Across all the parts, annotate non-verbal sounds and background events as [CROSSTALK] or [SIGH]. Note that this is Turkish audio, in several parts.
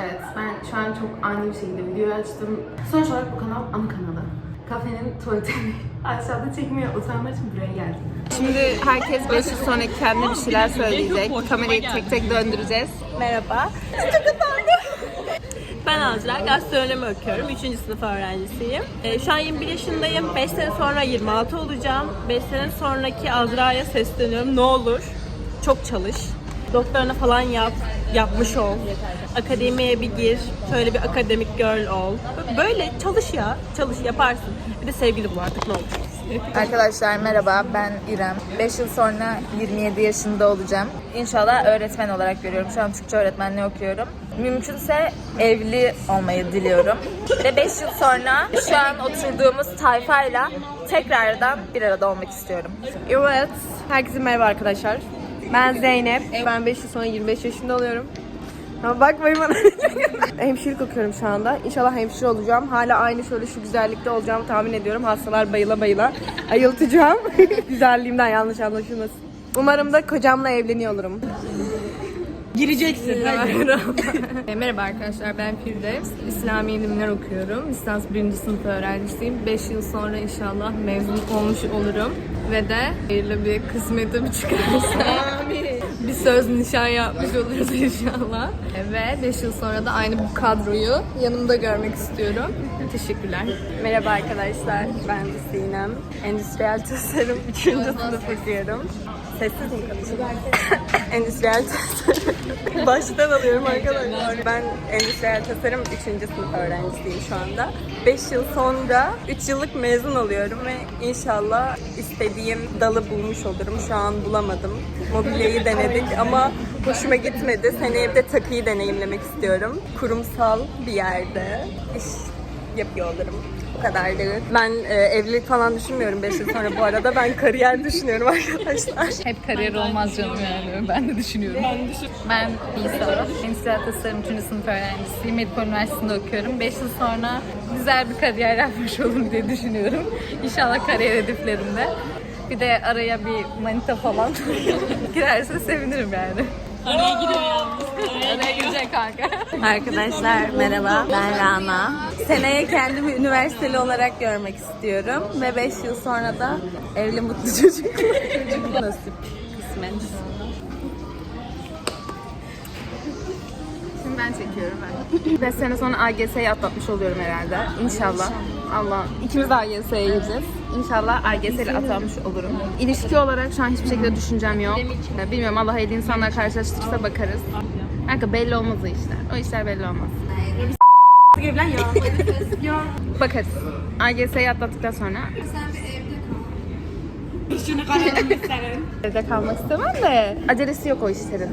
Evet, ben şu an çok ani bir şekilde videoyu açtım. Sonuç olarak bu kanal ana kanalı. Kafenin tuvaletini [LAUGHS] aşağıda çekmeye utanmak için buraya geldim. Şimdi herkes 5 yıl sonra kendine bir şeyler söyleyecek. Kamerayı tek tek döndüreceğiz. Merhaba. Ben Azra, gastronomi okuyorum. 3. sınıf öğrencisiyim. Ee, şu an 21 yaşındayım. 5 sene sonra 26 olacağım. 5 sene sonraki Azra'ya sesleniyorum. Ne olur çok çalış. Doktoruna falan yap. Yapmış ol. Akademiye bir gir. Şöyle bir akademik girl ol. Böyle çalış ya. Çalış yaparsın. Bir de sevgili bul artık ne olur. Arkadaşlar merhaba ben İrem. 5 yıl sonra 27 yaşında olacağım. İnşallah öğretmen olarak görüyorum. Şu an Türkçe öğretmenliği okuyorum. Mümkünse evli olmayı diliyorum. Ve 5 yıl sonra şu an oturduğumuz tayfayla tekrardan bir arada olmak istiyorum. Evet. Herkese merhaba arkadaşlar. Ben Zeynep. Ben 5 yıl sonra 25 yaşında oluyorum. Ama bakmayın bana. [LAUGHS] Hemşirelik okuyorum şu anda. İnşallah hemşire olacağım. Hala aynı şöyle şu güzellikte olacağımı tahmin ediyorum. Hastalar bayıla bayıla ayıltacağım. [LAUGHS] Güzelliğimden yanlış anlaşılmasın. Umarım da kocamla evleniyor olurum. Gireceksin. [LAUGHS] E, Merhaba arkadaşlar ben Firdevs. İslami ilimler okuyorum. Lisans 1. sınıf öğrencisiyim. 5 yıl sonra inşallah mezun olmuş olurum. Ve de hayırlı bir kısmetim çıkarsa bir söz nişan yapmış oluruz inşallah. Ve 5 yıl sonra da aynı bu kadroyu yanımda görmek istiyorum. Teşekkürler. Merhaba arkadaşlar. Ben Sinem. Endüstriyel tasarım 3. sınıf okuyorum. Sessiz mi konuşuyorum? [LAUGHS] Endüstriyel tasarım. Baştan alıyorum arkadaşlar. Ben endüstriyel tasarım 3. sınıf öğrencisiyim şu anda. 5 yıl sonra 3 yıllık mezun oluyorum ve inşallah istediğim dalı bulmuş olurum. Şu an bulamadım. Mobilyayı denedik ama hoşuma gitmedi. Seneye bir de takıyı deneyimlemek istiyorum. Kurumsal bir yerde iş yapıyor olurum. Bu kadardı. Ben e, evlilik falan düşünmüyorum 5 yıl sonra bu arada. Ben kariyer düşünüyorum arkadaşlar. Hep kariyer olmaz canım yani. Ben de düşünüyorum. Ben düşün. Ben İsa. Endüstriyel Tasarım 3. sınıf öğrencisiyim. Medipol Üniversitesi'nde okuyorum. 5 yıl sonra güzel bir kariyer yapmış [LAUGHS] olurum diye düşünüyorum. İnşallah kariyer hedeflerimde. Bir de araya bir manita falan girerse sevinirim yani. Araya giriyor yalnız. Araya girecek kanka. Arkadaşlar merhaba ben Rana. Seneye kendimi üniversiteli olarak görmek istiyorum. Ve 5 yıl sonra da evli mutlu çocuk. çocuk nasip. Kısmet. Ben çekiyorum ben. 5 sene sonra AGS'yi atlatmış oluyorum herhalde. İnşallah. Allah. İkimiz de AGS'ye gireceğiz. İnşallah AGS ile atlamış olurum. İlişki olarak şu an hiçbir şekilde düşüncem yok. Bilmiyorum Allah hayırlı insanlar karşılaştırırsa bakarız. Kanka belli olmaz o işler. O işler belli olmaz. Bakarız. AGS'yi atlattıktan sonra. Evde kalmak istemem de acelesi yok o işlerin.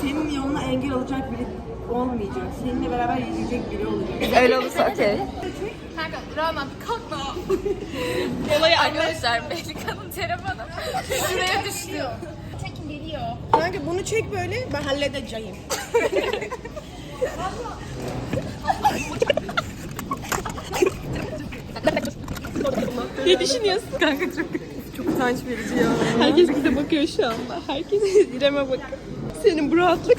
Senin yoluna engel olacak biri olmayacak. Seninle beraber yiyecek biri olacak. Öyle olursa okey. [LAUGHS] Arkadaşlar Belika'nın telefonu şuraya düştü. Kanka bunu çek böyle ben halledeceğim. Çok utanç verici ya. Herkes bize bakıyor şu anda. Herkes [LAUGHS] İrem'e bakıyor. Senin bu rahatlık.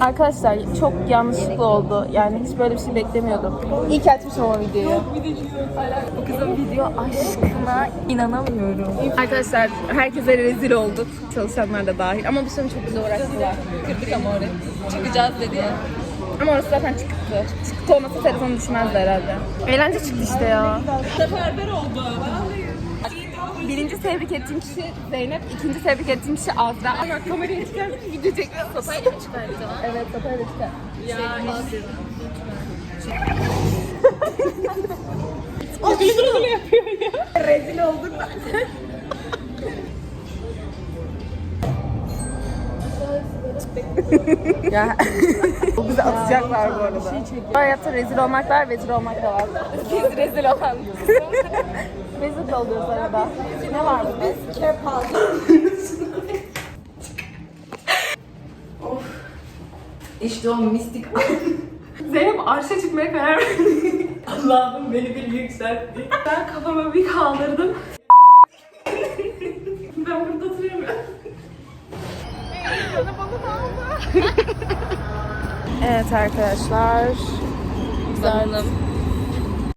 Arkadaşlar çok yanlışlıkla oldu. Yani hiç böyle bir şey beklemiyordum. İyi ki açmışım o videoyu. Bu kızın video aşkına inanamıyorum. Arkadaşlar herkese rezil olduk. Çalışanlar da dahil. Ama bu sene çok güzel uğraştılar. Kırdık ama orayı. Çıkacağız dedi ya. Ama orası zaten çıktı. Çıktı olmasa telefonu düşmezdi herhalde. Eğlence çıktı işte ya. Seferber oldu. Birinci tebrik ettiğim kişi Zeynep, ikinci tebrik ettiğim kişi Azra. Ama kamerayı çıkardık, video çekiyor. Sopayla mı çıkartacağım? Evet, sopayla çıkar. Ya o bizi atacaklar bu arada. Bu hayatta rezil olmak var, vezir olmak da var. Biz rezil olan. Vezir alıyoruz arada. Ne var burada? Biz kepal. İşte o mistik Zeynep arşa çıkmaya karar verdi. Allah'ım beni bir yükseltti. Ben kafamı bir kaldırdım. ben burada oturuyorum. Evet arkadaşlar. Bananım.